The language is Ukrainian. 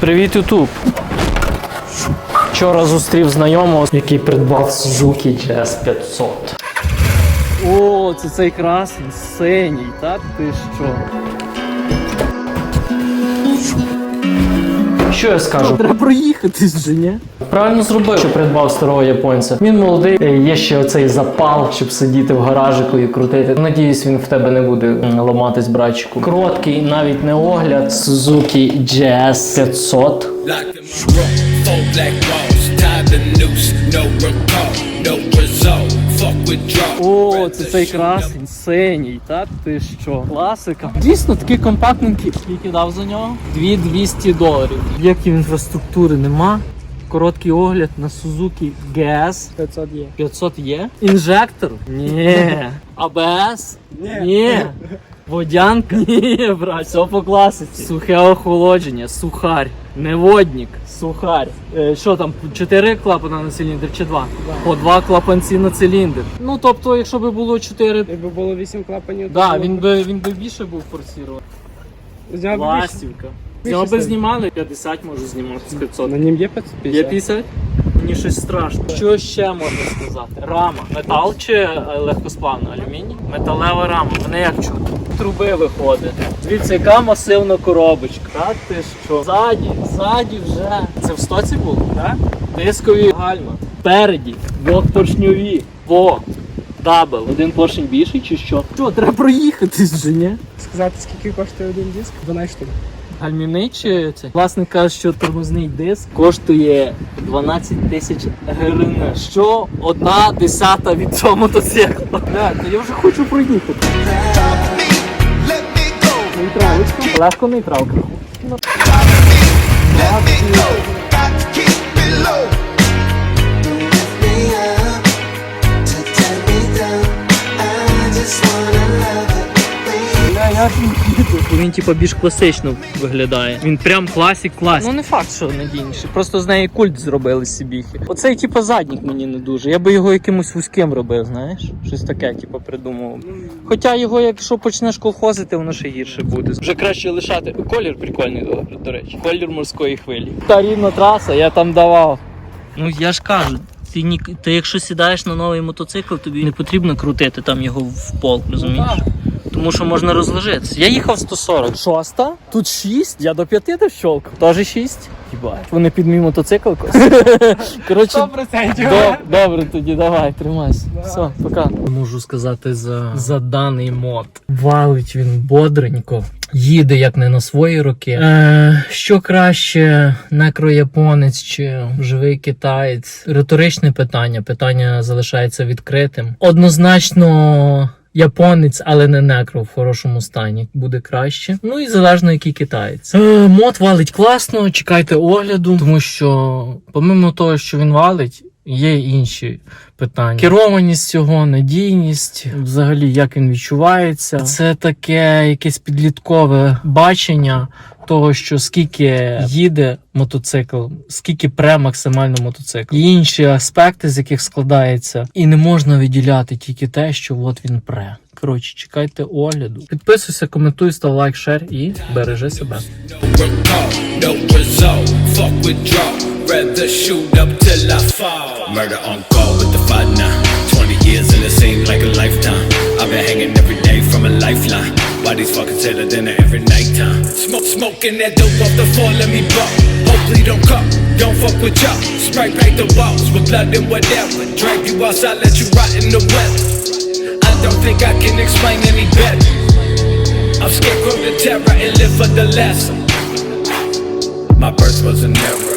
Привіт, Ютуб! Вчора зустрів знайомого, який придбав Suzuki GS 500. О, це цей красний, синій, так ти що? Що я скажу? Треба проїхатись вже, ні? Правильно зробив, що придбав старого японця. Він молодий, е, є ще оцей запал, щоб сидіти в гаражику і крутити. Надіюсь, він в тебе не буде м, ламатись, братчику. Короткий, навіть не огляд. Suzuki GS 500. Lock them in four black walls, tied the noose, no recall, no result. О, це цей красень, синій, так ти що? Класика. Дійсно такий компактненький. Скільки дав за нього? 2200 доларів. Як інфраструктури нема. Короткий огляд на Suzuki GS 500 є. 500 є. Інжектор? Ні. АБС? Ні. Водянка? Ні, брат, все по класиці. Сухе охолодження, сухарь, неводник, сухарь. Е, що там, 4 клапана на циліндр чи 2? По 2 клапанці на циліндр. Ну тобто, якщо би було 4, Якби було 8 клапанів, то да, було б- він би він би більше був форсірований. більше. З нього би знімали 50 можу знімати з 500. На нім є 550? Є 50? Мені щось страшно. Що ще можна сказати? Рама. Метал чи е, легкосплавна? Алюміній? Металева рама. Мене як чути? Труби виходить. Дивіться, яка масивна коробочка. Так ти що? Ззаді, ззаді вже. Це в стоці було? Так? Дискові гальма. Спереді. Двохпоршньові. Во. Дабл. Один поршень більший чи що? Що, треба проїхатись вже, ні? Сказати, скільки коштує один диск? 12 штук. Гальмівний чи це? Власник каже, що тормозний диск коштує 12 тисяч гривень. Що одна десята від цього мотоцикла. Да, то я вже хочу проїхати. Нейтралочка. Легко нейтралка. Він? Типу більш класично виглядає. Він прям класік класік. Ну не факт, що надійніший. Просто з неї культ зробили сібіхи. Оцей типу заднік мені не дуже. Я би його якимось вузьким робив, знаєш? Щось таке, типу, придумував. Хоча його, якщо почнеш колхозити, воно ще гірше буде. Вже краще лишати. Колір прикольний, до, до речі. Колір морської хвилі. Та рівна траса, я там давав. Ну я ж кажу. Ти, ні, ти якщо сідаєш на новий мотоцикл, тобі не потрібно крутити там його в пол, розумієш? Тому що можна розложитися. Я їхав 140. Шоста? Тут 6. Я до 5 дощолкав. Теж 6. Їбать. Вони під мій мотоцикл Коротше, 100%. Доб- Добре, тоді давай, тримайся. Все, пока. Можу сказати за, за даний мод. Валить він бодренько. Їде як не на свої роки. Е, що краще, некрояпонець чи живий китаєць? Риторичне питання. Питання залишається відкритим. Однозначно. Японець, але не некро в хорошому стані буде краще. Ну і залежно який китаєць. Е, мод валить класно, чекайте огляду, тому що, помимо того, що він валить, є інші питання. Керованість цього, надійність, взагалі, як він відчувається. Це таке якесь підліткове бачення того, що скільки їде мотоцикл, скільки пре максимально мотоцикл. І інші аспекти, з яких складається, і не можна виділяти тільки те, що от він пре. Коротше, чекайте огляду. Підписуйся, коментуй, став лайк, шер і бережи себе. Murder on call with the these fucking tailor dinner every night time. Smoke, smoking that dope off the floor, let me bump. Hopefully don't come, don't fuck with y'all. Spray paint the walls with blood and whatever. Drag you outside, let you rot in the weather. I don't think I can explain any better. I'm scarecrow the terror and live for the lesson. My birth was an error.